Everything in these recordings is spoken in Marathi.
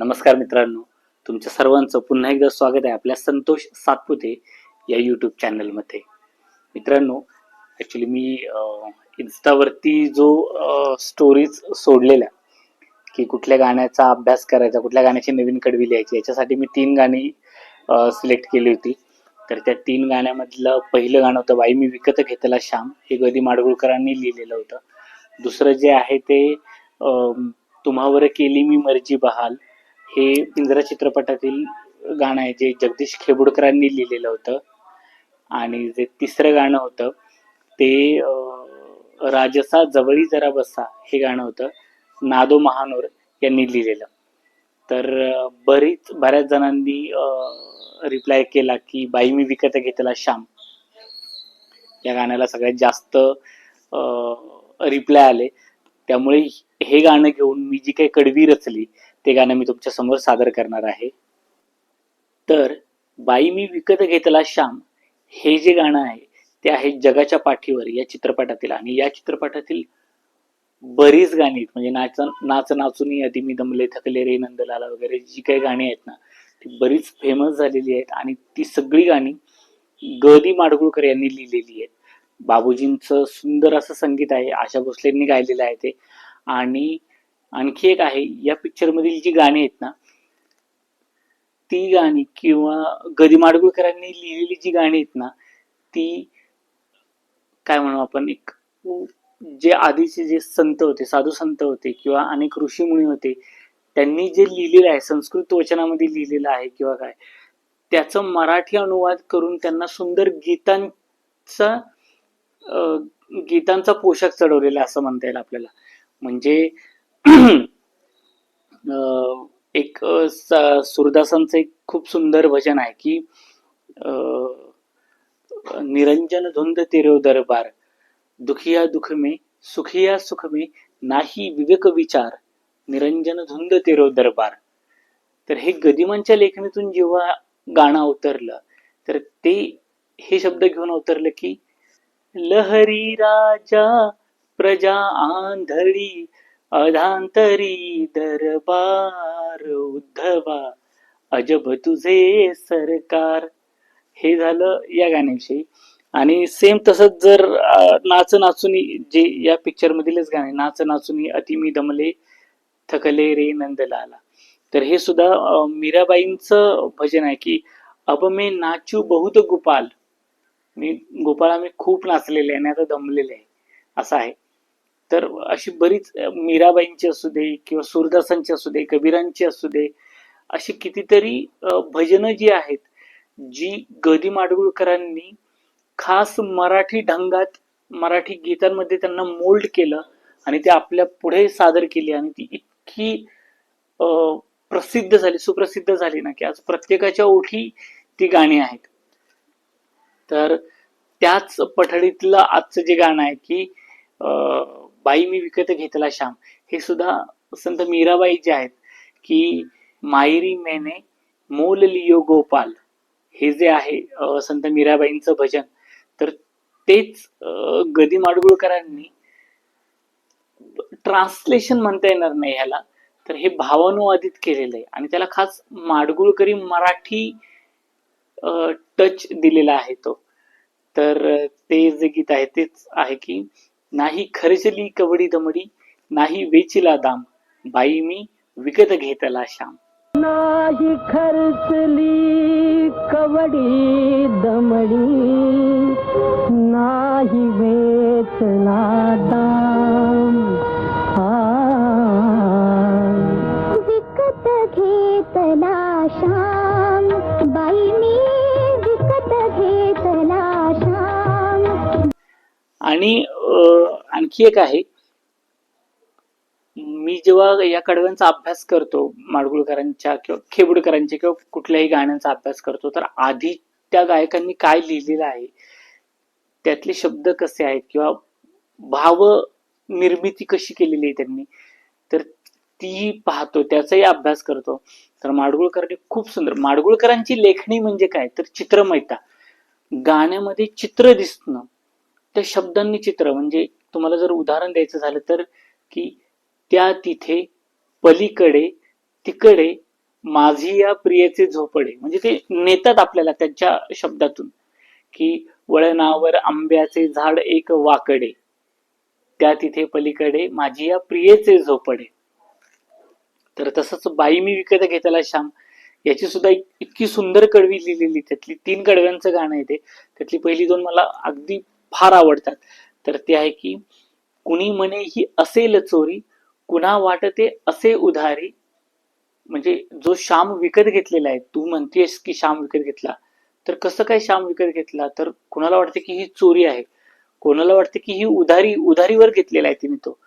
नमस्कार मित्रांनो तुमच्या सर्वांचं पुन्हा एकदा स्वागत आहे आपल्या संतोष सातपुते या यूट्यूब चॅनलमध्ये मित्रांनो ॲक्च्युली मी इन्स्टावरती जो स्टोरीज सोडलेल्या की कुठल्या गाण्याचा अभ्यास करायचा कुठल्या गाण्याची नवीन कडवी लिहायची याच्यासाठी मी तीन गाणी सिलेक्ट केली होती. तर त्या तीन गाण्यामधलं पहिलं गाणं होतं बाई मी विकत घेतला श्याम हे गदी माडगुळकरांनी लिहिलेलं होतं. दुसरं जे आहे ते तुम्हावर केली मी मर्जी बहाल हे पिंजरा चित्रपटातील गाणं आहे जे जगदीश खेबुडकरांनी लिहिलेलं होतं. आणि जे तिसरं गाणं होतं ते राजसा जवळी जरा बसा हे गाणं होतं. नादो महानोर यांनी लिहिलेलं. तर बरीच बऱ्याच जणांनी रिप्लाय केला की बाई मी विकत घेतला श्याम. या गाण्याला सगळ्यात जास्त रिप्लाय आले. त्यामुळे हे गाणं घेऊन मी जी काही कडवी रचली ते गाणं मी तुमच्यासमोर सादर करणार आहे. तर बाई मी विकत घेतला श्याम हे जे गाणं आहे ते आहे जगाच्या पाठीवर या चित्रपटातील. आणि या चित्रपटातील बरीच गाणी आहेत. म्हणजे नाच नाच नाचून अति मी दमले थकले रे नंदलाला वगैरे जी काही गाणी आहेत ना ती बरीच फेमस झालेली आहेत. आणि ती सगळी गाणी ग दी माडगुळकर यांनी लिहिलेली आहेत. बाबूजींचं सुंदर असं संगीत आहे आशा भोसलेंनी गायलेलं आहे ते. आणि आणखी एक आहे या पिक्चर मधील जी गाणी आहेत ना ती गाणी किंवा गदी माडगुळकरांनी लिहिलेली जी गाणी आहेत ना ती काय म्हणू आपण एक जे आधीचे जे संत होते साधू संत होते किंवा अनेक ऋषीमुनी होते त्यांनी जे लिहिलेलं आहे संस्कृत वचनामध्ये लिहिलेलं आहे किंवा काय त्याचं मराठी अनुवाद करून त्यांना सुंदर गीतांचा गीतांचा पोशाख चढवलेला असं म्हणता येईल आपल्याला. म्हणजे अं, एक सुरदासांचं एक खूप सुंदर भजन आहे की अं, निरंजन धुंद तेरो दरबार दुखिया दुख में सुखिया सुख में नाही विवेक विचार निरंजन धुंद तेरो दरबार. तर हे गदिमांच्या लेखणीतून जेव्हा गाणं अवतरलं तर ते हे शब्द घेऊन अवतरलं की लहरी राजा प्रजा आंधळी अधांतरी दरबार उद्धवा. अजब तुझे सरकार. हे झालं या गाण्याविषयी. आणि सेम तसंच जर नाच नाचुनी जे या पिक्चर मधीलच गाणे नाच नाचुनी अति मी दमले थकले रे नंदलाला. तर हे सुद्धा मीराबाईंच मीराबाईंचं भजन आहे की अब मे नाचू बहुत गोपाल. मी गोपाळा मी खूप नाचलेले आहे आणि आता दमलेले आहे. असं आहे. तर अशी बरीच मीराबाईंची असू दे किंवा सूरदासांची असू दे कबीरांची असू दे अशी कितीतरी भजनं जी आहेत जी गदी माडगुळकरांनी खास मराठी ढंगात मराठी गीतांमध्ये त्यांना मोल्ड केलं आणि ते आपल्या पुढे सादर केली आणि ती इतकी अं, प्रसिद्ध झाली सुप्रसिद्ध झाली ना की आज प्रत्येकाच्या ओठी ती गाणी आहेत. तर त्याच पठडीतलं आजचं जे गाणं आहे की अं, बाई मी विकत घेतला श्याम हे सुद्धा संत मीराबाई जे आहेत की मायरी मेने मोल लियो गोपाल हे जे आहे संत मीराबाईंचं भजन तर तेच गदी माडगुळकरांनी ट्रान्सलेशन म्हणता येणार नाही ह्याला तर हे भावानुवादित केलेलं आहे. आणि त्याला खास माडगुळकरी मराठी टच दिलेला आहे तो. तर ते जे गीत आहे तेच आहे की नाही खर्चली कवडी दमडी नाही वेचिला दाम बाई मी विकत घेतला श्याम. नाही खर्चली कवडी दमडी नाही वेचला दाम आणखी एक आहे. मी जेव्हा या कडव्यांचा अभ्यास करतो माडगुळकरांच्या किंवा खेबुडकरांच्या किंवा कुठल्याही गाण्यांचा अभ्यास करतो तर आधी त्या गायकांनी काय लिहिलेलं आहे त्यातले शब्द कसे आहेत किंवा भाव निर्मिती कशी केलेली आहे त्यांनी तर ती पाहतो त्याचाही अभ्यास करतो. तर माडगुळकरांनी खूप सुंदर माडगुळकरांची लेखणी म्हणजे काय? तर चित्रमयता. गाण्यामध्ये चित्र दिसणं त्या शब्दांनी चित्र म्हणजे तुम्हाला जर उदाहरण द्यायचं झालं तर की त्या तिथे पलीकडे तिकडे माझी या प्रियेचे झोपडे म्हणजे ते नेतात आपल्याला त्यांच्या शब्दातून की वळणावर आंब्याचे झाड एक वाकडे त्या तिथे पलीकडे माझी या प्रियेचे झोपडे तर तसंच बाई मी विकत घेतला श्याम. याची सुद्धा इतकी सुंदर कडवी लिहिलेली त्यातली तीन कडव्यांचं गाणं आहे ते. त्यातली पहिली दोन मला अगदी फार आवडतात. तर ते आहे की कुणी म्हणे ही असेल चोरी कुणा वाटते असे उधारी म्हणजे जो श्याम विकत घेतलेला आहे तू म्हणतेस की श्याम विकत घेतला तर कसं काय श्याम विकत घेतला? तर कुणाला वाटते की ही चोरी आहे? कोणाला वाटते की ही उधारी उधारीवर घेतलेला आहे तिने तो?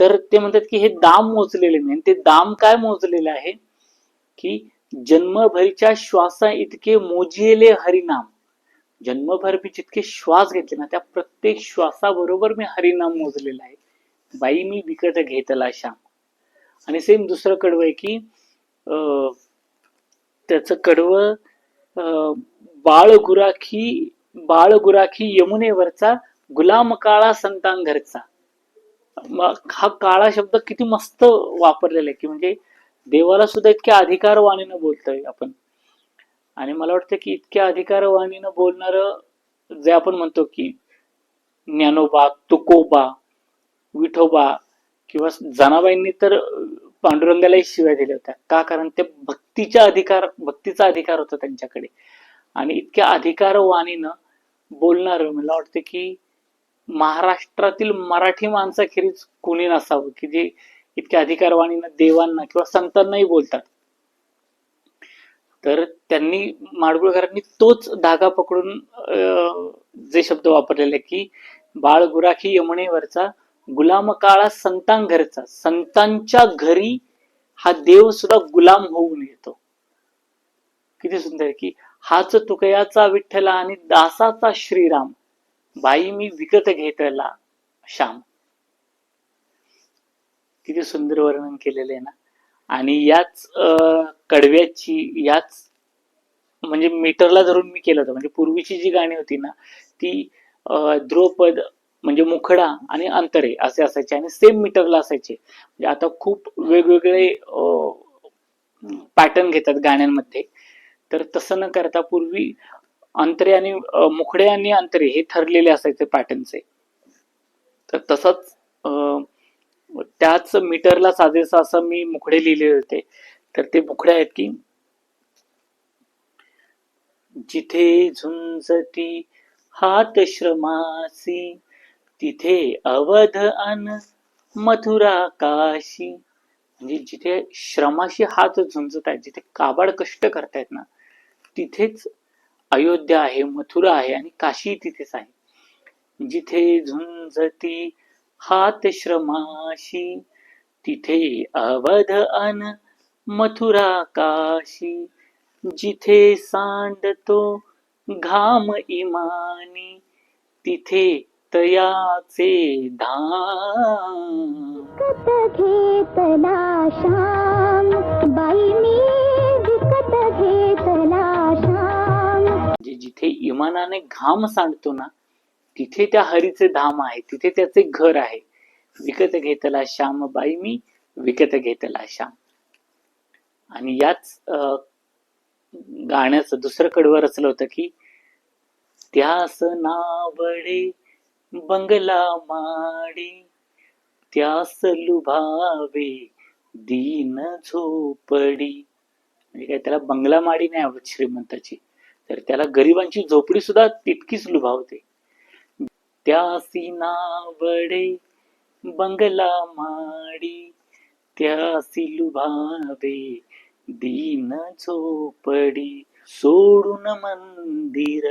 तर ते म्हणतात की हे दाम मोजलेले नाही. आणि ते दाम काय मोजलेलं आहे? की जन्मभरीच्या श्वासा इतके मोजिले हरिनाम. जन्मभर मी जितके श्वास घेतले ना त्या प्रत्येक श्वासाबरोबर मी हरिनाम मोजलेला आहे. बाई मी विकत घेतला श्याम. आणि सेम दुसरं कडवं आहे की अं, त्याचं कडवं अं, बाळ गुराखी बाळ गुराखी यमुनेवरचा गुलाम काळा संतान घरचा. हा काळा शब्द किती मस्त वापरलेला आहे की म्हणजे देवाला सुद्धा इतक्या अधिकारवाणीनं बोलतोय आपण. आणि मला वाटतं की इतक्या अधिकारवाणीनं बोलणार जे आपण म्हणतो की ज्ञानोबा तुकोबा विठोबा किंवा जनाबाईंनी तर पांडुरंगालाही शिवाय दिल्या होत्या. का? कारण ते भक्तीच्या अधिकार भक्तीचा अधिकार होता त्यांच्याकडे. आणि इतक्या अधिकारवाणीनं बोलणार मला वाटतं की महाराष्ट्रातील मराठी माणसाखेरीज कोणी नसावं? की जे इतक्या अधिकारवाणीनं देवांना किंवा संतांनाही बोलतात. तर त्यांनी माडगुळकरांनी तोच धागा पकडून जे शब्द वापरलेले की बाळ गुराखी यमुनेवरचा गुलाम काळा संतां घरचा संतांच्या घरी हा देव सुद्धा गुलाम होऊन येतो. किती सुंदर की हाच तुकयाचा विठ्ठला आणि दासाचा श्रीराम बाई मी विकत घेतला श्याम. किती सुंदर वर्णन केलेलं आहे ना. आणि याच अं, कडव्याची याच म्हणजे मीटरला धरून मी केलं होतं. म्हणजे पूर्वीची जी गाणी होती ना ती द्रोपद म्हणजे मुखडा आणि अंतरे असे असायचे आणि सेम मीटरला असायचे. म्हणजे आता खूप वेगवेगळे पॅटर्न घेतात गाण्यांमध्ये. तर तसं न करता पूर्वी अंतरे आणि मुखडे आणि अंतरे हे ठरलेले असायचे पॅटर्नचे तर तसंच अं, त्याच मीटरला साजेसा असं मी मुखडे लिहिले होते. तर ते मुखडे आहेत की जिथे झुंजती हात श्रमासी तिथे अवध अन मथुरा काशी. म्हणजे जिथे श्रमाशी हात झुंजत आहेत जिथे काबाड कष्ट करतायत ना तिथेच अयोध्या आहे मथुरा आहे आणि काशी तिथेच आहे. जिथे झुंजती हात श्रमाशी तिथे अवध अन मथुरा काशी जिथे सांडतो घाम इमानी तिथे तयाचे धाम. विकत घेतला श्याम बाई मी विकत घेतला श्याम म्हणजे जिथे इमानाने घाम सांडतो ना तिथे त्या हरीचे धाम आहे तिथे त्याचे घर आहे. विकत घेतला श्याम बाई मी विकत घेतला श्याम. आणि याच अं, गाण्याचं दुसरं कडवं रचलं होतं की त्यास नावडे बंगला माडी त्यास लुभावे दीन झोपडी. म्हणजे काय त्याला बंगला माडी नाही आवडत श्रीमंताची. तर त्याला गरिबांची झोपडी सुद्धा तितकीच लुभावते. त्यासी नावडे बंगला माडी त्यासी लुभावे दीन झोपडी सोडून मंदिर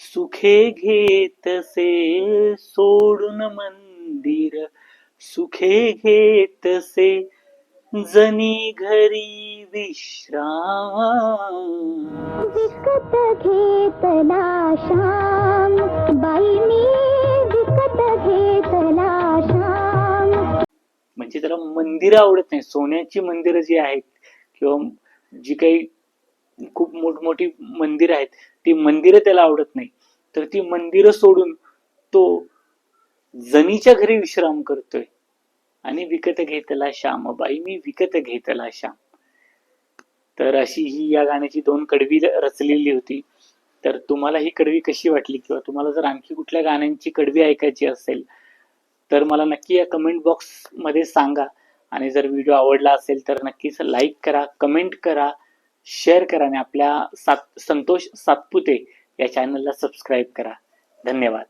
सुखे घेतसे सोडून मंदिर सुखे घेतसे जनी घरी विश्राम। विकत घेतला श्याम बाई मी विकत घेतला म्हणजे त्याला मंदिरं आवडत नाही सोन्याची मंदिरं जी आहेत किंवा जी काही खूप मोठमोठी मंदिरं आहेत ती मंदिरं त्याला आवडत नाही. तर ती मंदिरं सोडून तो जनीच्या घरी विश्राम करतोय. आणि विकत घेतला श्याम बाई मी विकत घेतला श्याम. तर अशी ही या गाण्याची दोन कडवी रचलेली होती. तर तुम्हाला ही कडवी कशी वाटली? किंवा तुम्हाला जर आणखी कुठल्या गाण्यांची कडवी ऐकायची असेल तर मला नक्की या कमेंट बॉक्समध्ये सांगा. आणि जर व्हिडिओ आवडला असेल तर नक्कीच लाईक करा कमेंट करा शेअर करा आणि आपल्या सात संतोष सातपुते या चॅनलला सबस्क्राईब करा. धन्यवाद.